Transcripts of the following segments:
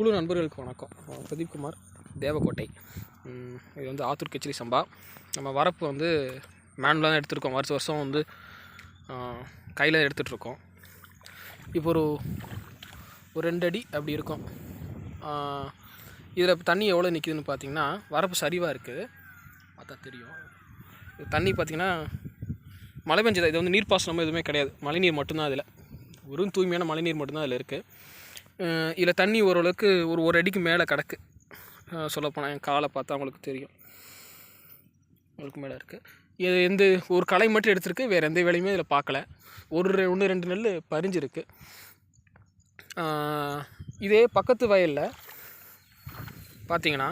குழு நண்பர்களுக்கு வணக்கம். நான் பிரதீப் குமார் தேவக்கோட்டை இது வந்து ஆத்தூர் கிச்சிலி சம்பா. நம்ம வரப்பு வந்து மேனுவலாக தான் எடுத்துருக்கோம். வருஷம் வருஷம் வந்து கையில் எடுத்துகிட்ருக்கோம் இப்போ ஒரு ஒரு ரெண்டு அடி அப்படி இருக்கும். இதில் தண்ணி எவ்வளோ நிற்கிதுன்னு பார்த்தீங்கன்னா வரப்பு சரிவாக இருக்குது பார்த்தா தெரியும். இது தண்ணி பார்த்தீங்கன்னா மழை பெஞ்சது? இது வந்து நீர்ப்பாசனமோ எதுவுமே கிடையாது. மழைநீர் மட்டும்தான் அதில். வெறும் தூய்மையான மழைநீர் மட்டும்தான் அதில் இருக்குது இதில் தண்ணி ஓரளவுக்கு ஒரு ஒரு அடிக்கு மேலே கிடக்கு. சொல்லப்போனால் என் காலை பார்த்தா உங்களுக்கு தெரியும். உங்களுக்கு மேலே இருக்குது இது எந்த ஒரு களை மட்டும் எடுத்திருக்கு வேறு எந்த வேலையுமே இதில் பார்க்கல. ஒரு ஒன்று ரெண்டு நெல் பறிஞ்சிருக்கு. இதே பக்கத்து வயலில் பார்த்தீங்கன்னா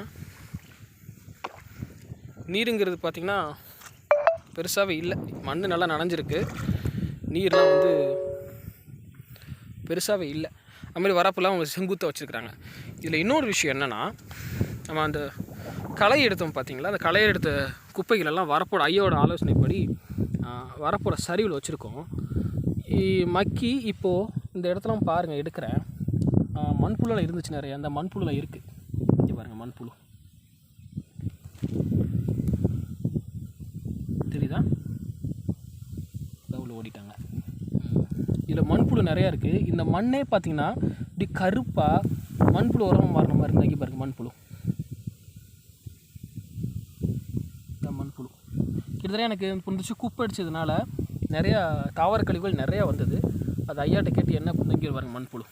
நீருங்கிறது பார்த்திங்கன்னா பெருசாகவே இல்லை. மண் நல்லா நனைஞ்சிருக்கு. நீர்லாம் வந்து பெருசாகவே இல்லை. அதுமாதிரி வரப்புலாம் அவங்க செங்குத்தாக வச்சுருக்குறாங்க. இதில் இன்னொரு விஷயம் என்னென்னா நம்ம அந்த களை எடுத்தோம் பார்த்தீங்களா அந்த களை எடுத்த குப்பைகளெல்லாம் வரப்போட ஐயோட ஆலோசனைப்படி வரப்போட சரிவில் வச்சுருக்கோம். மக்கி இப்போது இந்த இடத்துலாம் பாருங்கள் எடுக்கிறேன். ஆ, மண்புழுலாம் இருந்துச்சு நிறைய. அந்த மண்புழுலாம் இருக்குது இங்கே பாருங்கள் மண்புழு. தெரியுதா? லவ்வில் ஓடிட்டாங்க. இதில் மண்புழு நிறையா இருக்குது இந்த மண்ணே பார்த்தீங்கன்னா இப்படி கருப்பாக மண்புழு உரமாக மாறின மாதிரி இருந்தாக்கி பாருங்க மண்புழு. இந்த மண்புழு. கிட்டத்தட்ட எனக்கு புரிஞ்சிச்சு குப்பை அடிச்சதுனால நிறையா தாவர கழிவுகள் நிறையா வந்தது. அது ஐயாட்ட கேட்டு என்ன புந்துங்கிற மண்புழு.